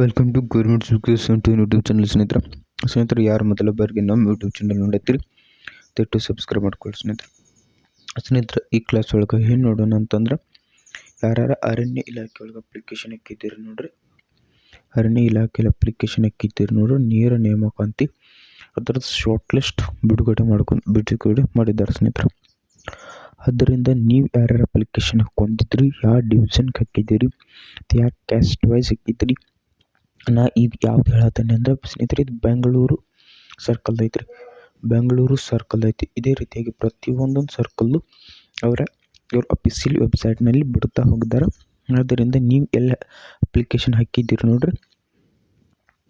Welcome to government education to YouTube channel ಸ್ನೇಹಿತರೆ. ಸ್ನೇಹಿತರು, ಯಾರು ಮೊದಲ ಬಾರಿಗೆ ನಮ್ಮ ಯೂಟ್ಯೂಬ್ ಚಾನಲ್ ನೋಡತ್ತೀರಿ ದಯವಿಟ್ಟು ಸಬ್ಸ್ಕ್ರೈಬ್ ಮಾಡ್ಕೊಳ್ಳಿ, ಸ್ನೇಹಿತರೆ. ಸ್ನೇಹಿತರೆ, ಈ ಕ್ಲಾಸ್ ಒಳಗೆ ಏನು ನೋಡೋಣ ಅಂತಂದ್ರೆ, ಯಾರ್ಯಾರ ಅರಣ್ಯ ಇಲಾಖೆ ಒಳಗೆ ಅಪ್ಲಿಕೇಶನ್ ಹಾಕಿದ್ದೀರಿ ನೋಡ್ರಿ. ಅರಣ್ಯ ಇಲಾಖೆಯಲ್ಲಿ ಅಪ್ಲಿಕೇಶನ್ ಹಾಕಿದ್ದೀರಿ ನೋಡ್ರಿ, ನೇರ ನೇಮಕಾಂತಿ, ಅದರದ್ದು ಶಾರ್ಟ್ ಲಿಸ್ಟ್ ಬಿಡುಗಡೆ ಮಾಡ್ಕೊಂಡು, ಬಿಡುಗಡೆ ಮಾಡಿದ್ದಾರೆ, ಸ್ನೇಹಿತರೆ. ಆದ್ದರಿಂದ ನೀವು ಯಾರ್ಯಾರ ಅಪ್ಲಿಕೇಶನ್ ಹಾಕ್ಕೊಂಡಿದ್ರಿ ಯಾವ ಡಿವಿಷನ್ ಹಾಕಿದ್ದೀರಿ, ಯಾವ ಕ್ಯಾಸ್ಟ್ ವೈಸ್ ಹಾಕಿದ್ರಿ ನಾ ಈಗ ಯಾವ್ದು ಹೇಳತ್ತೇನೆ ಅಂದ್ರೆ ಸ್ನೇಹಿತರೆ ಇದು ಬೆಂಗಳೂರು ಸರ್ಕಲ್ ಐತ್ರಿ. ಬೆಂಗಳೂರು ಸರ್ಕಲ್ ಐತಿ. ಇದೇ ರೀತಿಯಾಗಿ ಪ್ರತಿಯೊಂದೊಂದು ಸರ್ಕಲ್ಲು ಅವರ ಇವ್ರ ಅಫಿಸಿಯಲ್ ವೆಬ್ಸೈಟ್ನಲ್ಲಿ ಬಿಡ್ತಾ ಹೋಗಿದ್ದಾರೆ ಆದ್ದರಿಂದ ನೀವು ಎಲ್ಲ ಅಪ್ಲಿಕೇಶನ್ ಹಾಕಿದ್ದೀರಿ ನೋಡ್ರಿ.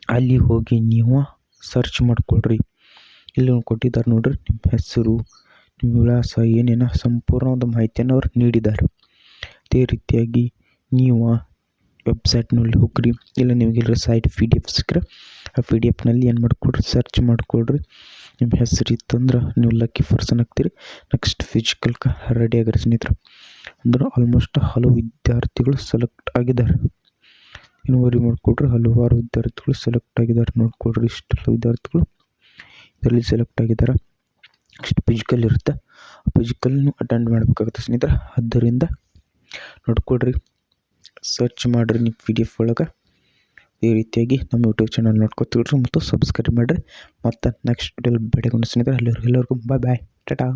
ಅಲ್ಲಿ ಹೋಗಿ ನೀವು ಸರ್ಚ್ ಮಾಡಿಕೊಡ್ರಿ. ಇಲ್ಲಿ ಕೊಟ್ಟಿದ್ದಾರೆ ನೋಡ್ರಿ ನಿಮ್ಮ ಹೆಸರು ವಿಳಾಸ ಏನೇನು ಸಂಪೂರ್ಣವಾದ ಮಾಹಿತಿಯನ್ನು ಅವ್ರು ನೀಡಿದ್ದಾರೆ. ಅದೇ ರೀತಿಯಾಗಿ ನೀವು ವೆಬ್ಸೈಟ್ನಲ್ಲಿ ಹೋಗ್ರಿ, ಇಲ್ಲ ನಿಮಗೆ ಇಲ್ಲ ಸೈಟ್ ಪಿ ಡಿ ಎಫ್ ಸಿಕ್ಕರೆ ಆ ಪಿ ಡಿ ಎಫ್ನಲ್ಲಿ ಏನು ಮಾಡಿಕೊಡ್ರಿ ಸರ್ಚ್ ಮಾಡಿಕೊಡ್ರಿ. ನಿಮ್ಮ ಹೆಸರು ಇತ್ತಂದ್ರೆ ನೀವು ಲಕ್ಕಿ ಪರ್ಸನ್ ಆಗ್ತೀರಿ. ನೆಕ್ಸ್ಟ್ ಫಿಸಿಕಲ್ ರೆಡಿ ಆಗಿರಿ ಸ್ನೇಹಿತರೆ. ಅಂದ್ರೆ ಆಲ್ಮೋಸ್ಟ್ ಹಲವು ವಿದ್ಯಾರ್ಥಿಗಳು ಸೆಲೆಕ್ಟ್ ಆಗಿದ್ದಾರೆ. ಇನ್ನು ವರಿ ಮಾಡಿಕೊಡ್ರಿ, ಹಲವಾರು ವಿದ್ಯಾರ್ಥಿಗಳು ಸೆಲೆಕ್ಟ್ ಆಗಿದ್ದಾರೆ. ನೋಡಿಕೊಡ್ರಿ ಇಷ್ಟೆಲ್ಲ ವಿದ್ಯಾರ್ಥಿಗಳು. ಇದರಲ್ಲಿ ಸೆಲೆಕ್ಟ್ ಆಗಿದ್ದಾರೆ. ನೆಕ್ಸ್ಟ್ ಫಿಸಿಕಲ್ ಇರುತ್ತೆ. ಫಿಸಿಕಲ್ನು ಅಟೆಂಡ್ ಮಾಡಬೇಕಾಗುತ್ತೆ ಸ್ನೇಹಿತರೆ. ಆದ್ದರಿಂದ ನೋಡ್ಕೊಳ್ರಿ ಸರ್ಚ್ ಮಾಡಿರಿ ನಿಮ್ಮ ಪಿ ಡಿ ಎಫ್ ಒಳಗೆ. ಈ ರೀತಿಯಾಗಿ ನಮ್ಮ ಯೂಟ್ಯೂಬ್ ಚಾನಲ್ ನೋಡ್ಕೊತೀವ್ರಿ ಮತ್ತು ಸಬ್ಸ್ಕ್ರೈಬ್ ಮಾಡಿರಿ. ಮತ್ತು ನೆಕ್ಸ್ಟ್ ವಿಡಿಯೋಲಿ ಭೇಟಿಗೊಂಡು ಸ್ನೇಹಿತರೆ. ಅಲ್ಲಿವರೆಗೂ ಎಲ್ಲರಿಗೂ ಬಾಯ್ ಬಾಯ್ ಟಾಟಾ.